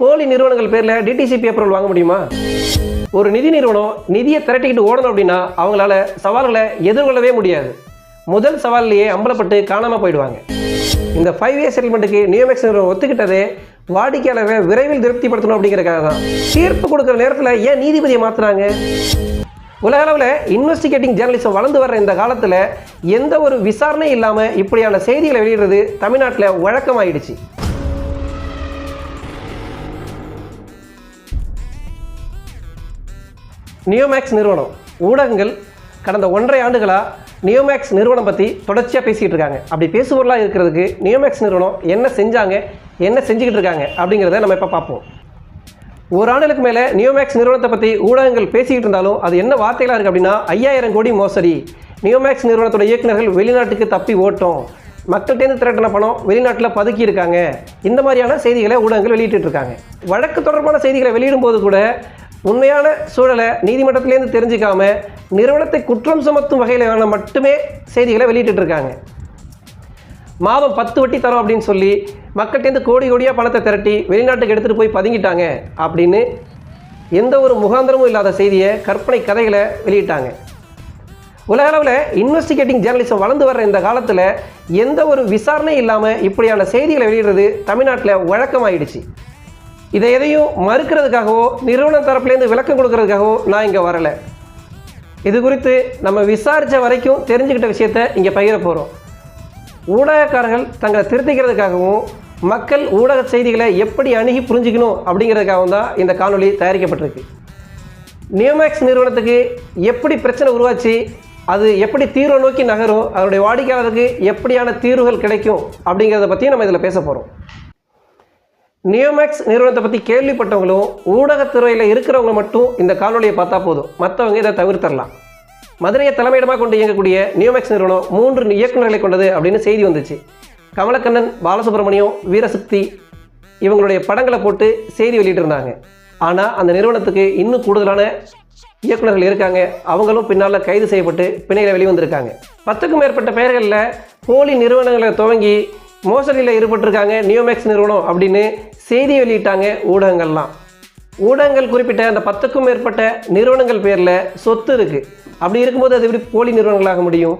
போலி நிறுவனங்கள் பேரில் டிடிசிபி அப்ரூவல் வாங்க முடியுமா? ஒரு நிதி நிறுவனம் நிதியை திரட்டிக்கிட்டு ஓடணும் அப்படின்னா அவங்களால சவால்களை எதிர்கொள்ளவே முடியாது. முதல் சவால்லையே அம்பலப்பட்டு காணாமல் போயிடுவாங்க. இந்த ஃபைவ் இயர் செட்டில்மெண்ட்டுக்கு நியோமேக்ஸ் நிறுவனம் ஒத்துக்கிட்டதே வாடிக்கையாளரை விரைவில் திருப்திப்படுத்தணும் அப்படிங்கிறக்காக தான். தீர்ப்பு கொடுக்குற நேரத்தில் ஏன் நீதிபதியை மாற்றுறாங்க உலக அளவில் இன்வெஸ்டிகேட்டிங் ஜேர்னலிசம் வளர்ந்து வர்ற இந்த காலத்தில் எந்த ஒரு விசாரணை இல்லாமல் இப்படியான செய்திகளை வெளியிடுறது தமிழ்நாட்டில் வழக்கமாயிடுச்சு. நியோமேக்ஸ் நிறுவனம். ஊடகங்கள் கடந்த ஒன்றரை ஆண்டுகளாக நியோமேக்ஸ் நிறுவனம் பற்றி தொடர்ச்சியாக பேசிகிட்டு இருக்காங்க. அப்படி பேசுபொருளாக இருக்கிறதுக்கு நியோமேக்ஸ் நிறுவனம் என்ன செஞ்சாங்க என்ன செஞ்சுக்கிட்டு இருக்காங்க அப்படிங்கிறத நம்ம இப்போ பார்ப்போம். ஒரு ஆண்டுக்கு மேலே நியோமேக்ஸ் நிறுவனத்தை பற்றி ஊடகங்கள் பேசிக்கிட்டு இருந்தாலும் அது என்ன வார்த்தைகளாக இருக்குது அப்படின்னா ஐயாயிரம் கோடி மோசடி. நியோமேக்ஸ் நிறுவனத்தோட இயக்குநர்கள் வெளிநாட்டுக்கு தப்பி ஓட்டம். மக்கள்கிட்டேருந்து திரட்டின பணம் வெளிநாட்டில் பதுக்கி இருக்காங்க. இந்த மாதிரியான செய்திகளை ஊடகங்கள் வெளியிட்டு இருக்காங்க. வழக்கு தொடர்பான செய்திகளை வெளியிடும்போது கூட உண்மையான சூழலை நீதிமன்றத்திலேருந்து தெரிஞ்சுக்காம நிறுவனத்தை குற்றம் சுமத்தும் வகையிலான மட்டுமே செய்திகளை வெளியிட்டு இருக்காங்க மாதம் பத்து வட்டி தரோம் அப்படின்னு சொல்லி மக்கள்கிட்டேருந்து கோடி கோடியாக பணத்தை திரட்டி வெளிநாட்டுக்கு எடுத்துகிட்டு போய் பதுங்கிட்டாங்க அப்படின்னு எந்த ஒரு முகாந்திரமும் இல்லாத செய்தியை கற்பனை கதைகளை வெளியிட்டாங்க. உலக அளவில் இன்வெஸ்டிகேட்டிங் ஜேர்னலிசம் வளர்ந்து வர்ற இந்த காலத்தில் எந்த ஒரு விசாரணை இல்லாமல் இப்படியான செய்திகளை வெளியிடுறது தமிழ்நாட்டில் வழக்கமாயிடுச்சு. இதை எதையும் மறுக்கிறதுக்காகவோ நிறுவன தரப்புலேருந்து விளக்கம் கொடுக்கறதுக்காகவோ நான் இங்கே வரலை. இது குறித்து நம்ம விசாரித்த வரைக்கும் தெரிஞ்சுக்கிட்ட விஷயத்த இங்கே பகிர போகிறோம் ஊடகக்காரர்கள் தங்களை திருத்திக்கிறதுக்காகவும் மக்கள் ஊடக செய்திகளை எப்படி அணுகி புரிஞ்சுக்கணும் அப்படிங்கிறதுக்காகவும் தான் இந்த காணொளி தயாரிக்கப்பட்டிருக்கு. நியூமேக்ஸ் நிறுவனத்துக்கு எப்படி பிரச்சனை உருவாச்சு அது எப்படி தீர்வை நோக்கி நகரும் அதனுடைய வாடிக்கையாளருக்கு எப்படியான தீர்வுகள் கிடைக்கும் அப்படிங்கிறத பற்றியும் நம்ம இதில் பேச போகிறோம் நியோமேக்ஸ் நிறுவனத்தை பற்றி கேள்விப்பட்டவங்களும் ஊடகத்துறையில் இருக்கிறவங்க மட்டும் இந்த காணொலியை பார்த்தா போதும். மற்றவங்க இதை தவிர்த்தரலாம். மதுரையை தலைமையிடமாக கொண்டு இயங்கக்கூடிய நியோமேக்ஸ் நிறுவனம் மூன்று இயக்குநர்களை கொண்டது அப்படின்னு செய்தி வந்துச்சு. கமலக்கண்ணன் பாலசுப்ரமணியம் வீரசக்தி இவங்களுடைய படங்களை போட்டு செய்தி வெளியிட்டிருந்தாங்க. ஆனால் அந்த நிறுவனத்துக்கு இன்னும் கூடுதலான இயக்குநர்கள் இருக்காங்க. அவங்களும் பின்னால் கைது செய்யப்பட்டு பிணையில் வெளிவந்திருக்காங்க. பத்துக்கும் மேற்பட்ட பெயர்களில் போலி நிறுவனங்களை துவங்கி மோசடியில் ஈடுபட்டிருக்காங்க நியோமேக்ஸ் நிறுவனம் அப்படின்னு செய்தி வெளியிட்டாங்க ஊடகங்கள்லாம். ஊடகங்கள் குறிப்பிட்ட அந்த பத்துக்கும் மேற்பட்ட நிறுவனங்கள் பேரில் சொத்து இருக்குது அப்படி இருக்கும்போது அது எப்படி போலி நிறுவனங்களாக முடியும்?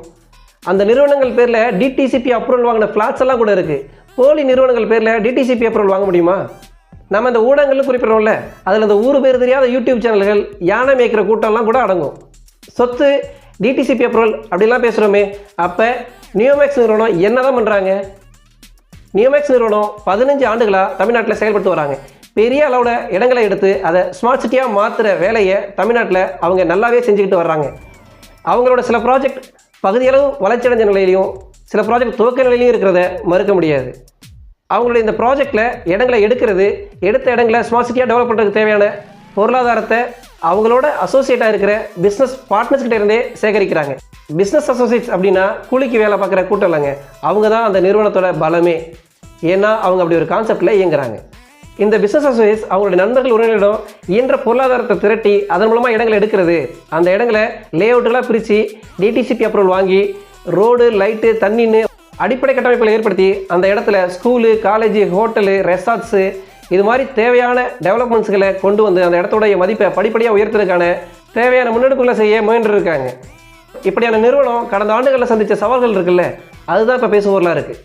அந்த நிறுவனங்கள் பேரில் டிடிசிபி அப்ரூவல் வாங்கின ஃப்ளாட்ஸ் எல்லாம் கூட இருக்குது போலி நிறுவனங்கள் பேரில் டிடிசிபி அப்ரூவல் வாங்க முடியுமா? நம்ம இந்த ஊடகங்கள் குறிப்பிட்றோம்ல அதில் அந்த ஊர் பேர் தெரியாத யூடியூப் சேனல்கள் யானை மேய்க்கிற கூட்டம்லாம் கூட அடங்கும். சொத்து டிடிசிபி அப்ரூவல் அப்படிலாம் பேசுகிறோமே அப்போ நியோமேக்ஸ் நிறுவனம் என்ன தான் பண்ணுறாங்க நியோமேக்ஸ் நிறுவனம் பதினஞ்சு ஆண்டுகளாக தமிழ்நாட்டில் செயல்பட்டு வராங்க. பெரிய அளவில் இடங்களை எடுத்து அதை ஸ்மார்ட் சிட்டியாக மாற்றுற வேலையை தமிழ்நாட்டில் அவங்க நல்லாவே செஞ்சுக்கிட்டு வர்றாங்க. அவங்களோட சில ப்ராஜெக்ட் பகுதியளவு வளர்ச்சியடைஞ்ச நிலையிலையும் சில ப்ராஜெக்ட் துவக்க நிலையிலையும் இருக்கிறத மறுக்க முடியாது. அவங்களுடைய இந்த ப்ராஜெக்டில் இடங்களை எடுக்கிறது எடுத்த இடங்களை ஸ்மார்ட் சிட்டியாக டெவலப் பண்ணுறதுக்கு தேவையான பொருளாதாரத்தை அவங்களோட அசோசியேட்டாக இருக்கிற பிஸ்னஸ் பார்ட்னர்ஸ் கிட்ட இருந்தே சேகரிக்கிறாங்க. பிஸ்னஸ் அசோசியேட்ஸ் அப்படின்னா கூலிக்கு வேலை பார்க்குற கூட்டம் இல்லைங்க அவங்க தான் அந்த நிறுவனத்தோட பலமே. ஏன்னா அவங்க அப்படி ஒரு கான்செப்டில் இயங்குறாங்க. இந்த பிஸ்னஸ் அசோசியேட்ஸ் அவங்களுடைய நண்பர்கள் உறவினரிடம் இயன்ற பொருளாதாரத்தை திரட்டி அதன் மூலமாக இடங்களை எடுக்கிறது. அந்த இடங்களை லே அவுட்டுகளாக பிரித்து டிடிசிபி அப்ரூவல் வாங்கி ரோடு லைட்டு தண்ணின்னு அடிப்படை கட்டமைப்புகளை ஏற்படுத்தி அந்த இடத்துல ஸ்கூலு காலேஜு ஹோட்டலு ரெசார்ட்ஸு இது மாதிரி தேவையான டெவலப்மெண்ட்ஸ்களை கொண்டு வந்து அந்த இடத்தோடைய மதிப்பை படிப்படியாக உயர்த்துறதுக்கான தேவையான முன்னெடுப்புகளை செய்ய முயன்று இருக்காங்க இப்படியான நிறுவனம் கடந்த ஆண்டுகளில் சந்தித்த சவால்கள் இருக்குல்ல அதுதான் இப்போ பேசுவோர்லாம் இருக்குது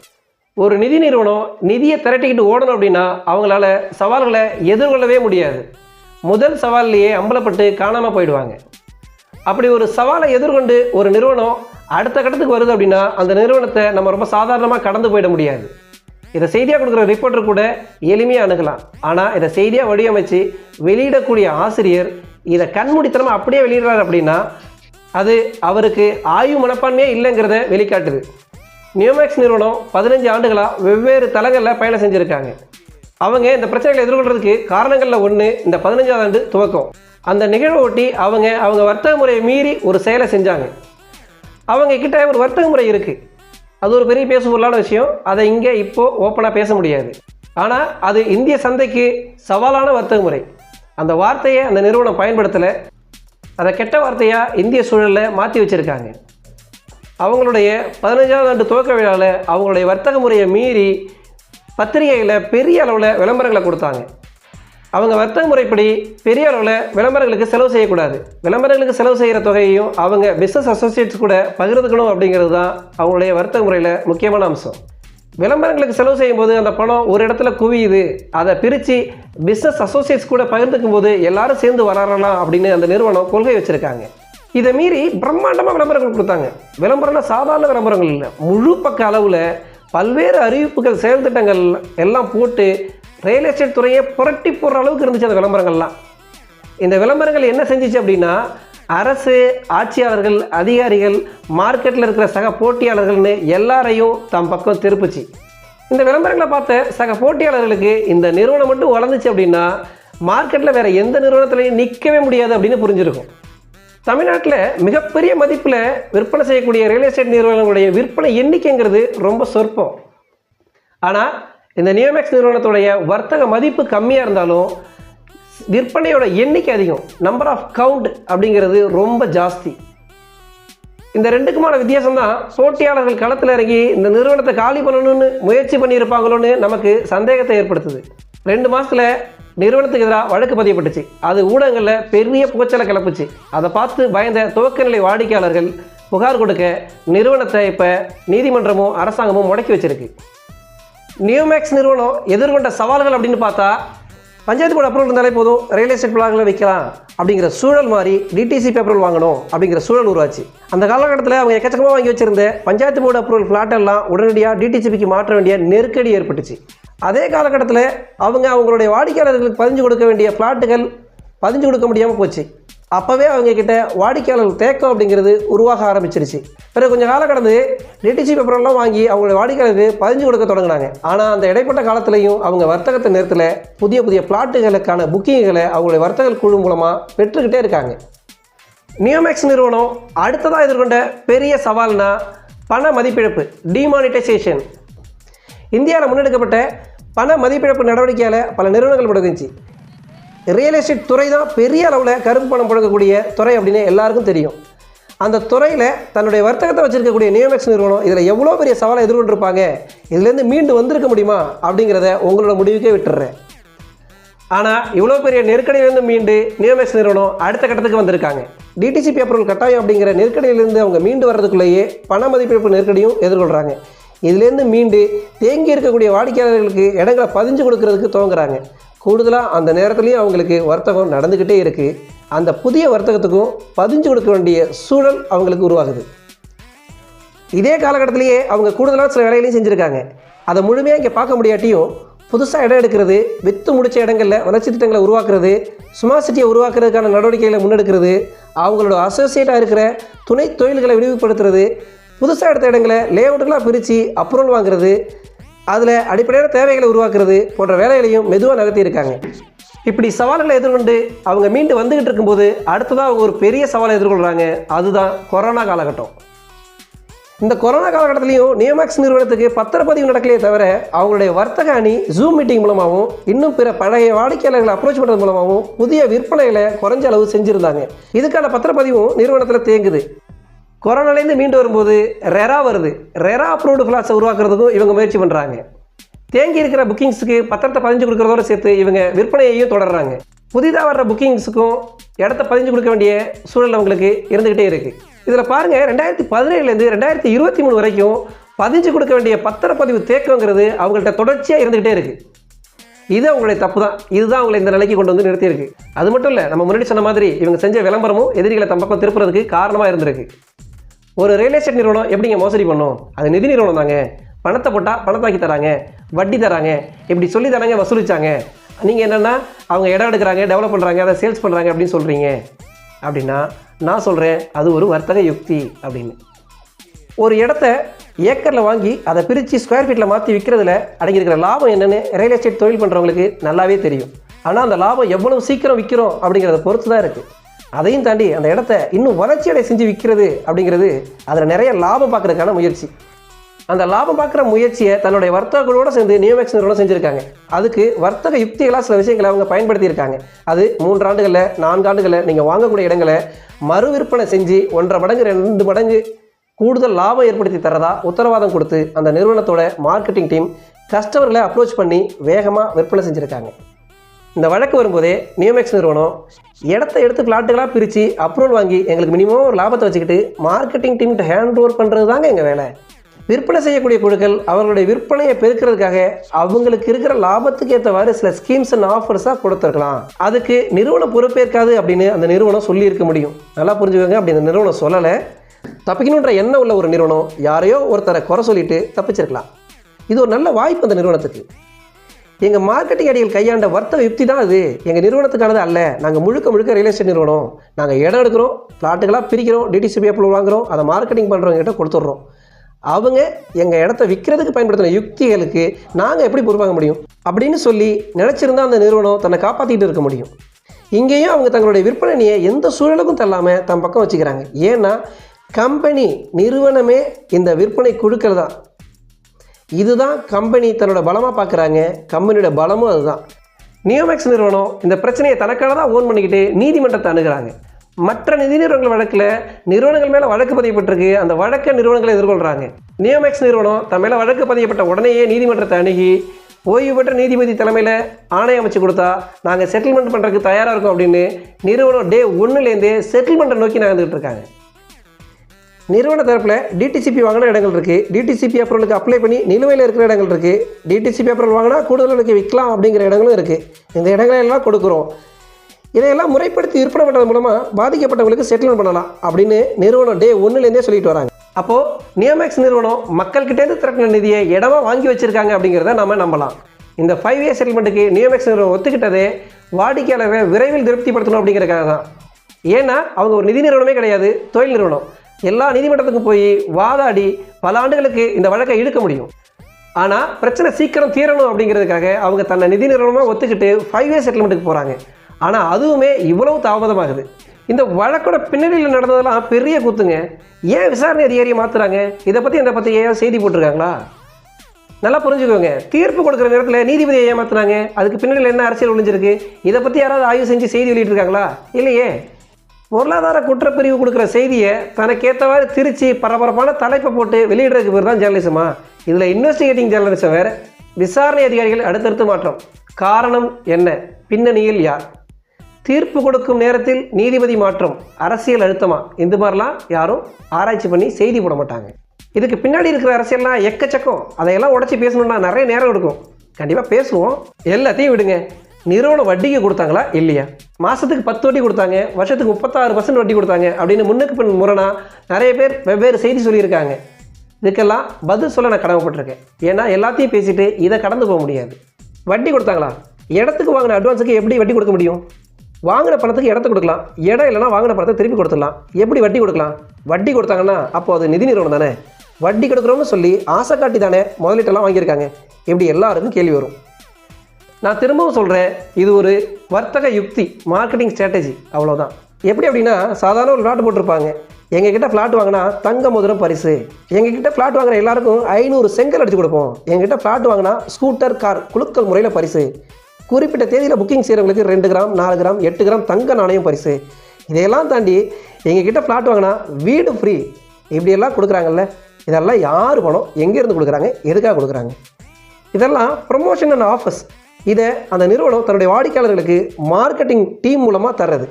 ஒரு நிதி நிறுவனம் நிதியை திரட்டிக்கிட்டு ஓடணும் அப்படின்னா அவங்களால சவால்களை எதிர்கொள்ளவே முடியாது. முதல் சவால்லையே அம்பலப்பட்டு காணாமல் போயிடுவாங்க. அப்படி ஒரு சவாலை எதிர்கொண்டு ஒரு நிறுவனம் அடுத்த கட்டத்துக்கு வருது அப்படின்னா அந்த நிறுவனத்தை நம்ம ரொம்ப சாதாரணமாக கடந்து போயிட முடியாது. இதை செய்தியாக கொடுக்குற ரிப்போர்ட்டர் கூட எளிமையாக அணுகலாம். ஆனால் இதை செய்தியாக வடிவமைச்சு வெளியிடக்கூடிய ஆசிரியர் இதை கண்மூடித்தனமாக அப்படியே வெளியிடுறாரு அப்படின்னா அது அவருக்கு ஆய்வு மனப்பான்மையே இல்லைங்கிறத வெளிக்காட்டுது. நியூமேக்ஸ் நிறுவனம் பதினஞ்சு ஆண்டுகளாக வெவ்வேறு தளங்களில் பயணம் செஞ்சுருக்காங்க. அவங்க இந்த பிரச்சனைகளை எதிர்கொள்றதுக்கு காரணங்களில் ஒன்று இந்த பதினஞ்சாவது ஆண்டு துவக்கம். அந்த நிகழ்வை ஒட்டி அவங்க அவங்க வர்த்தக முறையை மீறி ஒரு செயலை செஞ்சாங்க. அவங்க கிட்ட ஒரு வர்த்தக முறை இருக்குது அது ஒரு பெரிய பேசுபொருளான விஷயம். அதை இங்கே இப்போது ஓப்பனாக பேச முடியாது. ஆனால் அது இந்திய சந்தைக்கு சவாலான வர்த்தக முறை. அந்த வார்த்தையை அந்த நிறுவனம் பயன்படுத்தலை. அதை கெட்ட வார்த்தையாக இந்திய சூழலில் மாற்றி வச்சுருக்காங்க. அவங்களுடைய பதினஞ்சாவது ஆண்டு துவக்க விழாவில் அவங்களுடைய வர்த்தக முறையை மீறி பத்திரிகையில் பெரிய அளவில் விளம்பரங்களை கொடுத்தாங்க. அவங்க வர்த்தக முறைப்படி பெரிய அளவில் விளம்பரங்களுக்கு செலவு செய்யக்கூடாது. விளம்பரங்களுக்கு செலவு செய்கிற தொகையையும் அவங்க பிஸ்னஸ் அசோசியேட்ஸ் கூட பகிர்ந்துக்கணும் அப்படிங்கிறது தான் அவங்களுடைய வர்த்தக முறையில் முக்கியமான அம்சம். விளம்பரங்களுக்கு செலவு செய்யும்போது அந்த பணம் ஒரு இடத்துல குவியுது. அதை பிரித்து பிஸ்னஸ் அசோசியேட்ஸ் கூட பகிர்ந்துக்கும் போது எல்லாரும் சேர்ந்து வளரலாம் அப்படின்னு அந்த நிறுவனம் கொள்கை வச்சுருக்காங்க. இதை மீறி பிரம்மாண்டமாக விளம்பரங்கள் கொடுத்தாங்க. விளம்பரம்னா சாதாரண விளம்பரங்கள் இல்லை. முழு பக்க அளவில் பல்வேறு அறிவிப்புகள் செயல் திட்டங்கள் எல்லாம் போட்டு ரியல் எஸ்டேட் துறையை புரட்டி போடுற அளவுக்கு இருந்துச்சு அந்த விளம்பரங்கள்லாம். இந்த விளம்பரங்கள் என்ன செஞ்சிச்சு அப்படின்னா அரசு ஆட்சியாளர்கள் அதிகாரிகள் மார்க்கெட்டில் இருக்கிற சக போட்டியாளர்கள்னு எல்லாரையும் தம் பக்கம் திருப்புச்சு. இந்த விளம்பரங்களை பார்த்த சக போட்டியாளர்களுக்கு இந்த நிறுவனம் மட்டும் வளர்ந்துச்சு அப்படின்னா மார்க்கெட்டில் வேறு எந்த நிறுவனத்துலையும் நிற்கவே முடியாது அப்படின்னு புரிஞ்சிருக்கும். தமிழ்நாட்டில் மிகப்பெரிய மதிப்பில் விற்பனை செய்யக்கூடிய ரியல் எஸ்டேட் நிறுவனங்களுடைய விற்பனை எண்ணிக்கைங்கிறது ரொம்ப சொற்பம். ஆனால் இந்த நியோமேக்ஸ் நிறுவனத்துடைய வர்த்தக மதிப்பு கம்மியாக இருந்தாலும் விற்பனையோட எண்ணிக்கை அதிகம். நம்பர் ஆஃப் கவுண்ட் அப்படிங்கிறது ரொம்ப ஜாஸ்தி. இந்த ரெண்டுக்குமான வித்தியாசம் தான் போட்டியாளர்கள் களத்தில் இறங்கி இந்த நிறுவனத்தை காலி பண்ணணும்னு முயற்சி பண்ணியிருப்பாங்களோன்னு நமக்கு சந்தேகத்தை ஏற்படுத்துது. ரெண்டு மாதத்தில் நிறுவனத்துக்கு எதிராக வழக்கு பதியப்பட்டுச்சு. அது ஊடகங்களில் பெரிய புகச்சலை கிளப்புச்சு. அதை பார்த்து பயந்த துவக்க நிலை வாடிக்கையாளர்கள் புகார் கொடுக்க நிறுவனத்தை இப்போ நீதிமன்றமும் அரசாங்கமும் முடக்கி வச்சிருக்கு. நியூமேக்ஸ் நிறுவனம் எதிர்கொண்ட சவால்கள் அப்படின்னு பார்த்தா பஞ்சாயத்து போர்டு அப்ரூவல் இருந்தாலே போதும் ரியல் எஸ்டேட் பிளாக்களை விற்கலாம் அப்படிங்கிற சூழல் மாதிரி டிடிசி பேப்பர்கள் வாங்கணும் அப்படிங்கிற சூழல் உருவாச்சு. அந்த காலகட்டத்தில் அவங்க எக்கச்சக்கமாக வாங்கி வச்சிருந்த பஞ்சாயத்து போர்டு அப்ரூவல் பிளாட் எல்லாம் உடனடியாக டிடிசிபிக்கு மாற்ற வேண்டிய நெருக்கடி ஏற்பட்டுச்சு. அதே காலகட்டத்தில் அவங்க அவங்களுடைய வாடிக்கையாளர்களுக்கு பதிஞ்சு கொடுக்க வேண்டிய பிளாட்டுகள் பதிஞ்சு கொடுக்க முடியாமல் போச்சு. அப்போவே அவங்க வாடிக்கையாளர்கள் வாடிக்கையாளர் தேக்கம் அப்படிங்கிறது உருவாக ஆரம்பிச்சிருச்சு. பிறகு கொஞ்சம் காலம் கடந்து டிடிசி பேப்பரெல்லாம் வாங்கி அவங்களுடைய வாடிக்கையாளருக்கு பதிஞ்சு கொடுக்க தொடங்கினாங்க. ஆனால் அந்த இடைப்பட்ட காலத்துலையும் அவங்க வர்த்தகத்தை நேரத்தில் புதிய புதிய பிளாட்டுகளுக்கான புக்கிங்களை அவங்களுடைய வர்த்தக குழு மூலமாக பெற்றுக்கிட்டே இருக்காங்க. நியோமேக்ஸ் நிறுவனம் அடுத்ததாக எதிர்கொண்ட பெரிய சவால்னா பண மதிப்பிழப்பு டிமானிட்டைசேஷன் இந்தியாவில் முன்னெடுக்கப்பட்ட பண மதிப்பிழப்பு நடவடிக்கையால் பல நிறுவனங்கள் முடங்குச்சு. ரியல் எஸ்டேட் துறை தான் பெரிய அளவில் கரும்பணம் பணம் துறை அப்படின்னு எல்லாருக்கும் தெரியும். அந்த துறையில் தன்னுடைய வர்த்தகத்தை வச்சுருக்கக்கூடிய நியோமேக்ஸ் நிறுவனம் இதில் எவ்வளோ பெரிய சவாலை எதிர்கொண்டிருப்பாங்க? இதுலேருந்து மீண்டு வந்திருக்க முடியுமா? அப்படிங்கிறத உங்களோட முடிவுக்கே விட்டுறேன். ஆனால் இவ்வளோ பெரிய நெருக்கடியிலிருந்து மீண்டு நியோமேக்ஸ் நிறுவனம் அடுத்த கட்டத்துக்கு வந்திருக்காங்க. டிடிசி பேப்பர்கள் கட்டாயம் அப்படிங்கிற நெருக்கடியிலேருந்து அவங்க மீண்டு வர்றதுக்குள்ளேயே பண மதிப்பிழப்பு நெருக்கடியும் எதிர்கொள்கிறாங்க இதுலேருந்து மீண்டு தேங்கி இருக்கக்கூடிய வாடிக்கையாளர்களுக்கு இடங்களை பதிஞ்சு கொடுக்கறதுக்கு துவங்குறாங்க. கூடுதலாக அந்த நேரத்துலையும் அவங்களுக்கு வர்த்தகம் நடந்துக்கிட்டே இருக்குது அந்த புதிய வர்த்தகத்துக்கும் பதிஞ்சு கொடுக்க வேண்டிய சூழல் அவங்களுக்கு உருவாகுது. இதே காலகட்டத்திலேயே அவங்க கூடுதலாக சில வேலைகளையும் செஞ்சுருக்காங்க. அதை முழுமையாக இங்கே பார்க்க முடியாட்டியும் புதுசாக இடம் எடுக்கிறது விற்று முடித்த இடங்களில் வளர்ச்சி திட்டங்களை உருவாக்குறது ஸ்மார்ட் சிட்டியை உருவாக்குறதுக்கான நடவடிக்கைகளை முன்னெடுக்கிறது அவங்களோட அசோசியேட்டாக இருக்கிற துணை தொழில்களை விரிவுபடுத்துறது புதுசாக எடுத்த இடங்களை லேஅவுட்டுகளாக பிரித்து அப்ரூவல் வாங்குறது அதில் அடிப்படையான தேவைகளை உருவாக்குறது போன்ற வேலைகளையும் மெதுவாக நகர்த்தியிருக்காங்க இப்படி சவால்களை எதிர்கொண்டு அவங்க மீண்டு வந்துக்கிட்டு இருக்கும்போது அடுத்ததாக அவங்க ஒரு பெரிய சவாலை எதிர்கொள்கிறாங்க அதுதான் கொரோனா காலகட்டம். இந்த கொரோனா காலகட்டத்திலையும் நியமாக்ஸ் நிறுவனத்துக்கு பத்திரப்பதிவு நடக்கலையே தவிர அவங்களுடைய வர்த்தக அணி ஜூம் மீட்டிங் மூலமாகவும் இன்னும் பிற பழைய வாடிக்கையாளர்களை அப்ரோச் பண்ணுறது மூலமாகவும் புதிய விற்பனைகளை குறைஞ்ச அளவு செஞ்சுருந்தாங்க. இதுக்கான பத்திரப்பதிவும் நிறுவனத்தில் தேங்குது. கொரோனாலேருந்து மீண்டு வரும்போது ரெரா வருது. ரெரா அப்ரூவ்டு ஃப்ளாட்ஸை உருவாக்குறதுக்கும் இவங்க முயற்சி பண்ணுறாங்க தேங்கி இருக்கிற புக்கிங்ஸுக்கு பத்திரத்தை பதிஞ்சு கொடுக்குறதோட சேர்த்து இவங்க விற்பனையையும் தொடர்றாங்க. புதிதாக வர்ற புக்கிங்ஸுக்கும் இடத்த பதிஞ்சு கொடுக்க வேண்டிய சூழல் அவங்களுக்கு இருந்துக்கிட்டே இருக்குது இதில் பாருங்கள் ரெண்டாயிரத்தி பதினேழுலேருந்து ரெண்டாயிரத்தி இருபத்தி மூணு வரைக்கும் பதிஞ்சு கொடுக்க வேண்டிய பத்திரப்பதிவு தேக்கங்கிறது அவங்கள்ட்ட தொடர்ச்சியாக இருந்துக்கிட்டே இருக்குது இது அவங்களுடைய தப்பு தான் இதுதான் அவங்களை இந்த நிலைக்கு கொண்டு வந்து நிறுத்தியிருக்கு. அது மட்டும் இல்லை நம்ம முன்னாடி சொன்ன மாதிரி இவங்க செஞ்ச விளம்பரமும் எதிரிகளை தம் பக்கம் திருப்புறதுக்கு காரணமாக இருந்திருக்கு. ஒரு ரியல் எஸ்டேட் நிறுவனம் எப்படிங்க மோசடி பண்ணும்? அது நிதி நிறுவனம் தாங்க. பணத்தை போட்டால் பணத்தாக்கி தராங்க வட்டி தராங்க இப்படி சொல்லி தராங்க வசூலிச்சாங்க. நீங்கள் என்னென்னா அவங்க இடம் எடுக்கிறாங்க டெவலப் பண்ணுறாங்க அதை சேல்ஸ் பண்ணுறாங்க அப்படின்னு சொல்கிறீங்க அப்படின்னா நான் சொல்கிறேன் அது ஒரு வர்த்தக யுக்தி அப்படின்னு. ஒரு இடத்த ஏக்கரில் வாங்கி அதை பிரித்து ஸ்கொயர் ஃபீட்டில் மாற்றி விற்கிறதுல அடங்கியிருக்கிற லாபம் என்னென்னு ரியல் எஸ்டேட் தொழில் பண்ணுறவங்களுக்கு நல்லாவே தெரியும். ஆனால் அந்த லாபம் எவ்வளோ சீக்கிரம் விற்கிறோம் அப்படிங்கிறத பொறுத்து தான் இருக்குது அதையும் தாண்டி அந்த இடத்த இன்னும் வளர்ச்சியடை செஞ்சு விற்கிறது அப்படிங்கிறது அதில் நிறைய லாபம் பார்க்குறதுக்கான முயற்சி. அந்த லாபம் பார்க்குற முயற்சியை தன்னுடைய வர்த்தகங்களோடு சேர்ந்து நியோமேக்ஸ் நிறுவனம் செஞ்சுருக்காங்க. அதுக்கு வர்த்தக யுக்திகளாக சில விஷயங்களை அவங்க பயன்படுத்தியிருக்காங்க. அது மூன்றாண்டுகளில் நான்காண்டுகளில் நீங்கள் வாங்கக்கூடிய இடங்களை மறு விற்பனை செஞ்சு ஒன்றரை மடங்கு ரெண்டு மடங்கு கூடுதல் லாபம் ஏற்படுத்தி தரதா உத்தரவாதம் கொடுத்து அந்த நிறுவனத்தோட மார்க்கெட்டிங் டீம் கஸ்டமர்களை அப்ரோச் பண்ணி வேகமாக விற்பனை செஞ்சுருக்காங்க. இந்த வழக்கு வரும்போதே நியோமேக்ஸ் நிறுவனம் இடத்த எடுத்து ஃப்ளாட்டுகளாக பிரித்து அப்ரூவல் வாங்கி எங்களுக்கு மினிமம் ஒரு லாபத்தை வச்சுக்கிட்டு மார்க்கெட்டிங் டீம்கிட்ட ஹேண்ட் ஓவர் பண்ணுறது தாங்க எங்கள் வேலை. விற்பனை செய்யக்கூடிய குழுக்கள் அவர்களுடைய விற்பனையை பெருக்கிறதுக்காக அவங்களுக்கு இருக்கிற லாபத்துக்கு ஏற்றவாறு சில ஸ்கீம்ஸ் அண்ட் ஆஃபர்ஸாக கொடுத்துருக்கலாம். அதுக்கு நிறுவனம் பொறுப்பேற்காது அப்படின்னு அந்த நிறுவனம் சொல்லியிருக்க முடியும். நல்லா புரிஞ்சுக்கோங்க அப்படி அந்த நிறுவனம் சொல்லலை. தப்பிக்கணுன்ற எண்ணம் உள்ள ஒரு நிறுவனம் யாரையோ ஒருத்தரை குறை சொல்லிட்டு தப்பிச்சிருக்கலாம். இது ஒரு நல்ல வாய்ப்பு அந்த நிறுவனத்துக்கு. எங்கள் மார்க்கெட்டிங் அடிகள் கையாண்ட வர்த்தக யுக்தி தான் அது. எங்கள் நிறுவனத்துக்கானது அல்ல. நாங்கள் முழுக்க முழுக்க ரியல் எஸ்டேட் நிறுவனம். நாங்கள் இடம் எடுக்கிறோம் பிளாட்டுகளாக பிரிக்கிறோம் டிடிசிபி அப்ரூவல் வாங்குறோம் அதை மார்க்கெட்டிங் பண்ணுறவங்க கிட்ட கொடுத்துட்றோம். அவங்க எங்கள் இடத்த விற்கிறதுக்கு பயன்படுத்தின யுக்திகளுக்கு நாங்கள் எப்படி பொறுப்பாக முடியும்? அப்படின்னு சொல்லி நினச்சிருந்தா அந்த நிறுவனம் தன்னை காப்பாற்றிட்டு இருக்க முடியும். இங்கேயும் அவங்க தங்களுடைய விற்பனையை எந்த சூழலுக்கும் தள்ளாமல் தன் பக்கம் வச்சுக்கிறாங்க. ஏன்னா கம்பெனி நிறுவனமே இந்த விற்பனை குழுக்கள் தான் இதுதான் கம்பெனி தன்னோட பலமாக பார்க்குறாங்க கம்பெனியோட பலமும் அதுதான். நியோமேக்ஸ் நிறுவனம் இந்த பிரச்சனையை தனக்காக தான் ஓன் பண்ணிக்கிட்டு நீதிமன்றத்தை அணுகிறாங்க. மற்ற நிதி நிறுவனங்கள் வழக்கில் நிறுவனங்கள் மேலே வழக்கு பதியப்பட்டிருக்கு. அந்த வழக்கை நிறுவனங்களை எதிர்கொள்கிறாங்க நியோமேக்ஸ் நிறுவனம் தன் மேலே வழக்கு பதியப்பட்ட உடனேயே நீதிமன்றத்தை அணுகி ஓய்வு பெற்ற நீதிபதி தலைமையில் ஆணையம் அமைச்சு கொடுத்தா நாங்கள் செட்டில்மெண்ட் பண்ணுறதுக்கு தயாராக இருக்கோம் அப்படின்னு நிறுவனம் டே ஒன்றுலேருந்தே செட்டில்மெண்ட்டை நோக்கி நகர்ந்துட்டு இருக்காங்க. நிறுவன தரப்பில் டிடிசிபி வாங்கின இடங்கள் இருக்குது டிடிசிபி அப்ரூவலுக்கு அப்ளை பண்ணி நிலுவையில் இருக்கிற இடங்கள் இருக்குது டிடிசிபி அப்ரூவல் வாங்கினா கூடுதல் விலைக்கு விற்கலாம் அப்படிங்கிற இடங்களும் இருக்குது இந்த இடங்களை எல்லாம் கொடுக்குறோம். இதையெல்லாம் முறைப்படுத்தி விற்பனை பண்ணுறது மூலமாக பாதிக்கப்பட்டவங்களுக்கு செட்டில்மெண்ட் பண்ணலாம் அப்படின்னு நிறுவனம் டே ஒன்றுலேருந்தே சொல்லிட்டு வராங்க. அப்போது நியோமேக்ஸ் நிறுவனம் மக்கள்கிட்டேருந்து திரட்டின நிதியை இடமா வாங்கி வச்சுருக்காங்க அப்படிங்கிறத நம்ம நம்பலாம். இந்த ஃபைவ் இயர் செட்டில்மெண்ட்டுக்கு நியோமேக்ஸ் நிறுவனம் ஒத்துக்கிட்டதே வாடிக்கையாளரை விரைவில் திருப்திப்படுத்தணும் அப்படிங்கிறதுக்காக தான் ஏன்னா அவங்க ஒரு நிதி நிறுவனமே கிடையாது தொழில் நிறுவனம். எல்லா நீதிமன்றத்துக்கும் போய் வாதாடி பல ஆண்டுகளுக்கு இந்த வழக்கை இழுக்க முடியும். ஆனால் பிரச்சனை சீக்கிரம் தீரணும் அப்படிங்கிறதுக்காக அவங்க தன்னை நிதி நிறுவனமாக ஒத்துக்கிட்டு ஃபைவ் இயர் செட்டில்மெண்ட்டுக்கு போகிறாங்க ஆனால் அதுவுமே இவ்வளவு தாமதமாகுது. இந்த வழக்கோட பின்னணியில் நடந்ததெல்லாம் பெரிய கூத்துங்க. ஏன் விசாரணை அதிகாரியை மாற்றுறாங்க இதை பற்றி இதை பற்றி ஏன் செய்தி போட்டிருக்காங்களா? நல்லா புரிஞ்சுக்கோங்க. தீர்ப்பு கொடுக்குற நேரத்தில் நீதிபதியை ஏமாத்துறாங்க. அதுக்கு பின்னணியில் என்ன அரசியல் ஒழிஞ்சிருக்கு இதை பற்றி யாராவது ஆய்வு செஞ்சு செய்தி வெளியிட்டிருக்காங்களா? இல்லையே. பொருளாதார குற்றப்பிரிவு கொடுக்குற செய்தியை தனக்கேற்றவாறு திருச்சி பரபரப்பான தலைப்பை போட்டு வெளியிடுறதுக்கு பேர் தான் ஜேர்னலிசமா இதில் இன்வெஸ்டிகேட்டிங் ஜேர்னலிசம் வேறு. விசாரணை அதிகாரிகள் அடுத்தடுத்து மாற்றம். காரணம் என்ன? பின்னணியில் யார்? தீர்ப்பு கொடுக்கும் நேரத்தில் நீதிபதி மாற்றம். அரசியல் அழுத்தமா? இந்த மாதிரிலாம் யாரும் ஆராய்ச்சி பண்ணி செய்தி போட மாட்டாங்க. இதுக்கு பின்னாடி இருக்கிற அரசியல்லாம் எக்கச்சக்கம். அதையெல்லாம் உடச்சி பேசணும்னா நிறைய நேரம் எடுக்கும். கண்டிப்பாக பேசுவோம். எல்லாத்தையும் விடுங்க. நிறுவனம் வட்டிக்கு கொடுத்தாங்களா? இல்லையா. மாதத்துக்கு பத்து வட்டி கொடுத்தாங்க வருஷத்துக்கு முப்பத்தாறு பர்சன்ட் வட்டி கொடுத்தாங்க அப்படின்னு முன்னுக்கு பின் முரணா நிறைய பேர் வெவ்வேறு செய்தி சொல்லியிருக்காங்க. இதுக்கெல்லாம் பதில் சொல்ல நான் கடமைப்பட்டிருக்கேன். ஏன்னா எல்லாத்தையும் பேசிட்டு இதை கடந்து போக முடியாது. வட்டி கொடுத்தாங்களா? இடத்துக்கு வாங்கின அட்வான்ஸுக்கு எப்படி வட்டி கொடுக்க முடியும்? வாங்கின பணத்துக்கு இடத்த கொடுக்கலாம். இடம் இல்லைனா வாங்கின பணத்தை திருப்பி கொடுத்துடலாம். எப்படி வட்டி கொடுக்கலாம்? வட்டி கொடுத்தாங்கன்னா அப்போ அது நிதி நிறுவனம் தானே. வட்டி கொடுக்குறோம்னு சொல்லி ஆசை காட்டி தானே முதலீட்டெல்லாம் வாங்கியிருக்காங்க. இப்படி எல்லாருக்கும் கேள்வி வரும். நான் திரும்பவும் சொல்கிறேன் இது ஒரு வர்த்தக யுக்தி மார்க்கெட்டிங் ஸ்ட்ராட்டஜி அவ்வளோதான் எப்படி அப்படின்னா சாதாரண ஒரு ஃப்ளாட் போட்டிருப்பாங்க. எங்ககிட்ட ஃப்ளாட் வாங்கினா தங்க மதுரம் பரிசு. எங்ககிட்ட ஃப்ளாட் வாங்குற எல்லாருக்கும் ஐநூறு செங்கல் அடித்து கொடுப்போம். எங்ககிட்ட ஃப்ளாட் வாங்கினா ஸ்கூட்டர் கார் குலுக்கல் முறையில் பரிசு. குறிப்பிட்ட தேதியில் புக்கிங் செய்கிறவங்களுக்கு ரெண்டு கிராம் நாலு கிராம் எட்டு கிராம் தங்க நாணயம் பரிசு. இதையெல்லாம் தாண்டி எங்ககிட்ட ஃப்ளாட் வாங்கினா வீடு ஃப்ரீ இப்படியெல்லாம் கொடுக்குறாங்கல்ல. இதெல்லாம் யார் பணம்? எங்கேருந்து கொடுக்குறாங்க? எதுக்காக கொடுக்குறாங்க? இதெல்லாம் ப்ரொமோஷன் அண்ட் ஆஃபர்ஸ் இதை அந்த நிறுவனம் தன்னுடைய வாடிக்கையாளர்களுக்கு மார்க்கெட்டிங் டீம் மூலமாக தர்றது.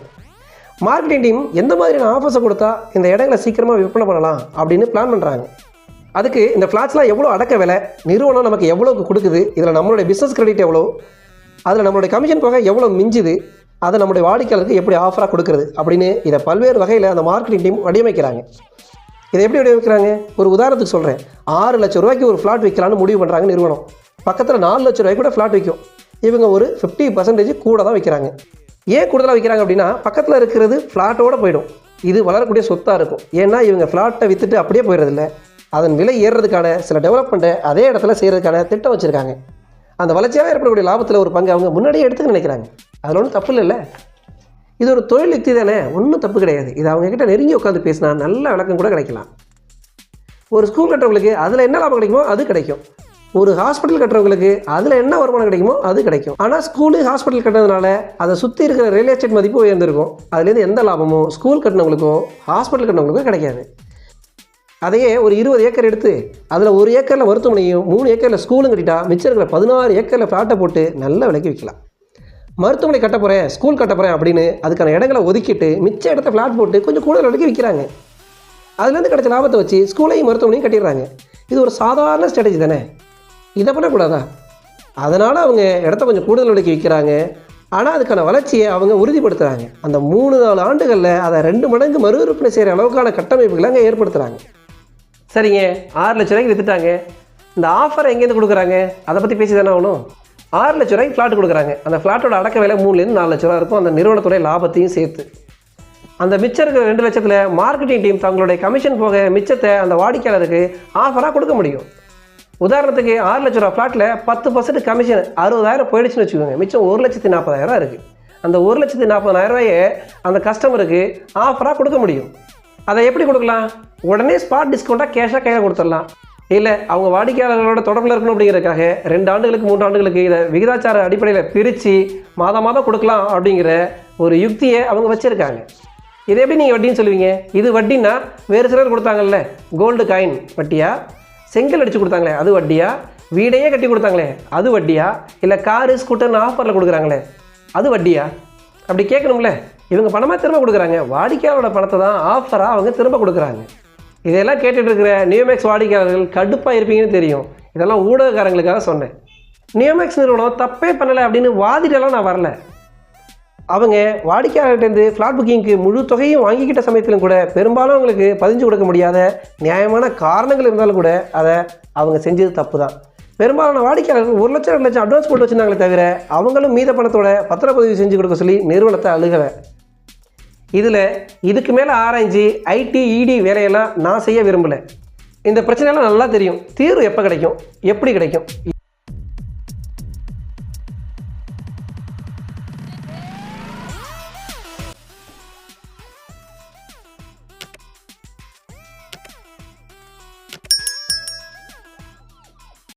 மார்க்கெட்டிங் டீம் எந்த மாதிரியான ஆஃபர்ஸை கொடுத்தா இந்த இடங்களை சீக்கிரமாக விற்பனை பண்ணலாம் அப்படின்னு பிளான் பண்ணுறாங்க அதுக்கு இந்த ஃப்ளாட்ஸ்லாம் எவ்வளோ அடக்க விலை நிறுவனம் நமக்கு எவ்வளோக்கு கொடுக்குது இதில் நம்மளுடைய பிஸ்னஸ் கிரெடிட் எவ்வளோ அதில் நம்மளுடைய கமிஷன் தொகை எவ்வளோ மிஞ்சுது அதை நம்முடைய வாடிக்கையாளருக்கு எப்படி ஆஃபராக கொடுக்குறது அப்படின்னு இதை பல்வேறு வகையில் அந்த மார்க்கெட்டிங் டீம் வடிவமைக்கிறாங்க. இதை எப்படி வடிவமைக்கிறாங்க? ஒரு உதாரணத்துக்கு சொல்கிறேன் ஆறு லட்ச ரூபாய்க்கு ஒரு ஃப்ளாட் விற்கலான்னு முடிவு பண்ணுறாங்க நிறுவனம். பக்கத்தில் நாலு லட்ச ரூபாய்க்கு கூட ஃப்ளாட் விற்கும் இவங்க ஒரு ஃபிஃப்டி பர்சன்டேஜ் கூட தான் விற்கிறாங்க ஏன் கூடுதலாக விற்கிறாங்க அப்படின்னா பக்கத்தில் இருக்கிறது ஃப்ளாட்டோடு போயிடும். இது வளரக்கூடிய சொத்தாக இருக்கும். ஏன்னா இவங்க ஃப்ளாட்டை விற்றுட்டு அப்படியே போயிடுறதில்ல. அதன் விலை ஏறுறதுக்கான சில டெவலப்மெண்ட்டை அதே இடத்துல செய்கிறதுக்கான திட்டம் வச்சுருக்காங்க. அந்த வளர்ச்சியாக ஏற்படக்கூடிய லாபத்தில் ஒரு பங்கு அவங்க முன்னாடியே எடுத்துக்க நினைக்கிறாங்க. அதில் ஒன்றும் தப்பு இல்லைல்ல. இது ஒரு தொழில் யுக்தி தானே? ஒன்றும் தப்பு கிடையாது. இது அவங்கக்கிட்ட நெருங்கி உட்காந்து பேசினா நல்ல விளக்கம் கூட கிடைக்கலாம். ஒரு ஸ்கூல் கட்டுறவங்களுக்கு அதில் என்ன லாபம் கிடைக்குமோ அது கிடைக்கும். ஒரு ஹாஸ்பிட்டல் கட்டுறவங்களுக்கு அதில் என்ன வருமானம் கிடைக்குமோ அது கிடைக்கும். ஆனால் ஸ்கூலு ஹாஸ்பிட்டல் கட்டுறதுனால அதை சுற்றி இருக்கிற ரியல் எஸ்டேட் மதிப்பு உயர்ந்திருக்கும். அதுலேருந்து எந்த லாபமும் ஸ்கூல் கட்டினவங்களுக்கோ ஹாஸ்பிட்டல் கட்டினவங்களுக்கோ கிடைக்காது. அதையே ஒரு இருபது ஏக்கர் எடுத்து அதில் ஒரு ஏக்கரில் மருத்துவமனையும் மூணு ஏக்கரில் ஸ்கூலும் கட்டிட்டா மிச்சம் இருக்கிற பதினாறு ஏக்கரில் ஃப்ளாட்டை போட்டு நல்ல விலைக்கு விற்கலாம் மருத்துவமனை கட்ட போகிறேன் ஸ்கூல் கட்ட போகிறேன் அப்படின்னு அதுக்கான இடங்களை ஒதுக்கிட்டு மிச்ச இடத்த ஃப்ளாட் போட்டு கொஞ்சம் கூடுதல் விலைக்கு விற்கிறாங்க அதுலேருந்து கிடைச்ச லாபத்தை வச்சு ஸ்கூலையும் மருத்துவமனையும் கட்டிடுறாங்க. இது ஒரு சாதாரண ஸ்ட்ராட்டஜி தானே? இதை பண்ணக்கூடாதா? அதனால் அவங்க இடத்த கொஞ்சம் கூடுதல் விலைக்கு விற்கிறாங்க ஆனால் அதுக்கான வளர்ச்சியை அவங்க உறுதிப்படுத்துகிறாங்க அந்த மூணு நாலு ஆண்டுகளில் அதை ரெண்டு மடங்கு மறு விற்பனை செய்கிற அளவுக்கான கட்டமைப்புகளை அங்கே ஏற்படுத்துகிறாங்க சரிங்க. ஆறு லட்ச ரூபாய்க்கு விற்றுட்டாங்க இந்த ஆஃபர் எங்கேருந்து கொடுக்குறாங்க? அதை பற்றி பேசி தானே ஆகணும். ஆறு லட்ச ரூபாய்க்கு ஃப்ளாட் கொடுக்குறாங்க. அந்த ஃப்ளாட்டோட அடக்க விலை மூணுலேருந்து நாலு லட்ச ரூபா இருக்கும். அந்த நிறுவனத்துடைய லாபத்தையும் சேர்த்து. அந்த மிச்சம் இருக்கிற ரெண்டு லட்சத்தில் மார்க்கெட்டிங் டீம் தங்களுடைய கமிஷன் போக மிச்சத்தை அந்த வாடிக்கையாளருக்கு ஆஃபராக கொடுக்க முடியும். உதாரணத்துக்கு ஆறு லட்ச ரூபா ஃப்ளாட்டில் பத்து பர்சன்ட் கமிஷன் அறுபதாயிரம் போயிடுச்சுன்னு வச்சுக்கோங்க. மிச்சம் ஒரு லட்சத்தி நாற்பதாயிரம் இருக்குது அந்த ஒரு லட்சத்தி நாற்பதாயிரம் ரூபாயை அந்த கஸ்டமருக்கு ஆஃபராக கொடுக்க முடியும். அதை எப்படி கொடுக்கலாம்? உடனே ஸ்பாட் டிஸ்கவுண்ட்டாக கேஷாக கையில் கொடுத்துடலாம். இல்லை அவங்க வாடிக்கையாளர்களோட தொடர்பில் இருக்கணும் அப்படிங்கிறதுக்காக ரெண்டு ஆண்டுகளுக்கு மூன்று ஆண்டுகளுக்கு இதை விகிதாச்சார அடிப்படையில் பிரித்து மாதம் மாதம் கொடுக்கலாம் அப்படிங்கிற ஒரு யுக்தியை அவங்க வச்சுருக்காங்க. இதை எப்படி நீங்கள் வட்டின்னு சொல்லுவீங்க? இது வட்டின்னா வேறு சிலர் கொடுத்தாங்கல்ல? Gold coin வட்டியா? செங்கல் அடித்து கொடுத்தாங்களே அது வட்டியா? வீடையே கட்டி கொடுத்தாங்களே அது வட்டியா? இல்லை காரு ஸ்கூட்டர்னு ஆஃபரில் கொடுக்குறாங்களே அது வட்டியா? அப்படி கேட்கணும்ல. இவங்க பணமாக திரும்ப கொடுக்குறாங்க. வாடிக்கையாளரோட பணத்தை தான் ஆஃபராக அவங்க திரும்ப கொடுக்குறாங்க. இதையெல்லாம் கேட்டுட்டு இருக்கிற நியோமேக்ஸ் வாடிக்கையாளர்கள் கடுப்பாக இருப்பீங்கன்னு தெரியும். இதெல்லாம் ஊடகக்காரங்களுக்காக சொன்னேன். நியூமேக்ஸ் நிறுவனம் தப்பே பண்ணலை அப்படின்னு வாதிட்டெல்லாம் நான் வரல. அவங்க வாடிக்கையாளர்கிட்டேருந்து ஃப்ளாட் புக்கிங்க்கு முழு தொகையும் வாங்கிக்கிட்ட சமயத்திலும் கூட பெரும்பாலும் அவங்களுக்கு பதிஞ்சு கொடுக்க முடியாத நியாயமான காரணங்கள் இருந்தாலும் கூட அதை அவங்க செஞ்சது தப்பு தான் பெரும்பாலான வாடிக்கையாளர்கள் ஒரு லட்சம் ரெண்டு லட்சம் அட்வான்ஸ் போட்டு வச்சுருந்தாங்களே தவிர அவங்களும் மீத பணத்தோட பத்திரப்பதிவு செஞ்சு கொடுக்க சொல்லி நிறுவனத்தை அழுகலை. இதில் இதுக்கு மேலே ஆராய்ஞ்சு ஐடி இடி வேலையெல்லாம் நான் செய்ய விரும்பலை. இந்த பிரச்சனையெல்லாம் நல்லா தெரியும். தீர்வு எப்போ கிடைக்கும்? எப்படி கிடைக்கும்?